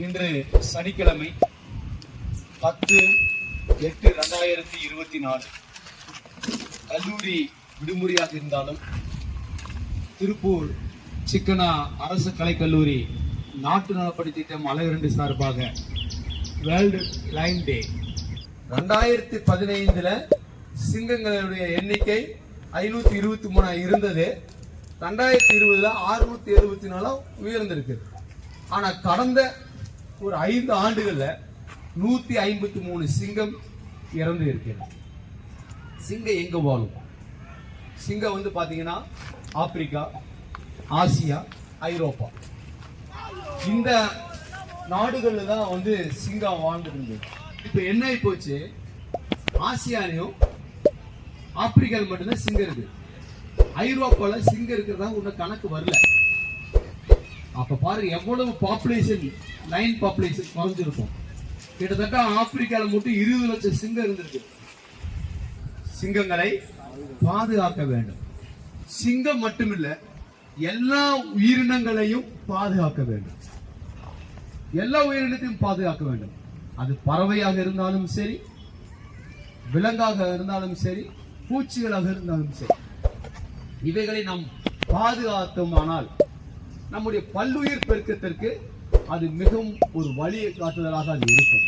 இன்று சனிக்கிழமை பத்து எட்டு ரெண்டாயிரத்தி இருபத்தி நாலு. கல்லூரி விடுமுறையாக இருந்தாலும் திருப்பூர் சிக்கனா அரசு கலைக்கல்லூரி நாட்டு நலப்படி திட்டம் அலைவரண்டு சார்பாக வேர்ல்டு லைன் டே. ரெண்டாயிரத்தி பதினைந்துல சிங்கங்களுடைய எண்ணிக்கை ஐநூத்தி இருபத்தி மூணா இருந்தது. ரெண்டாயிரத்தி இருபதுல அறுநூத்தி எழுபத்தி நாலா உயர்ந்திருக்கு. ஆனா கடந்த ஒரு ஐந்து ஆண்டுகள்ல நூத்தி ஐம்பத்தி மூணு சிங்கம் இறந்து இருக்கிறது. சிங்கம் எங்க வாழும்? சிங்கம் வந்து பார்த்தீங்கன்னா ஆப்பிரிக்கா ஆசியா ஐரோப்பா. இந்த நாடுகளில் தான் வந்து சிங்கம் வாழ்ந்துருந்தது இப்போ என்ன ஆகி போச்சு? ஆசியாலையும் ஆப்பிரிக்காவில் மட்டும்தான் சிங்கம் இருக்குது ஐரோப்பால சிங்கம் இருக்கிறதா ஒன்றும் கணக்கு வரல. அப்ப பாருங்க எவ்வளவு பாப்புலேஷன் லைன் பாப்புலேஷன் குறைஞ்சிருக்கும். கிட்டத்தட்ட ஆப்பிரிக்கால மட்டும் இருபது லட்சம் சிங்கம் இருந்திருக்கு. சிங்கங்களை பாதுகாக்க வேண்டும். சிங்கம் மட்டுமில்ல எல்லா உயிரினங்களையும் பாதுகாக்க வேண்டும். எல்லா உயிரினத்தையும் பாதுகாக்க வேண்டும். அது பறவையாக இருந்தாலும் சரி விலங்காக இருந்தாலும் சரி பூச்சிகளாக இருந்தாலும் சரி. இவைகளை நாம் பாதுகாத்தோமானால் நம்முடைய பல்லுயிர் பெருக்கத்திற்கு அது மிகவும் ஒரு வழியை காட்டுதலாக அது இருக்கும்.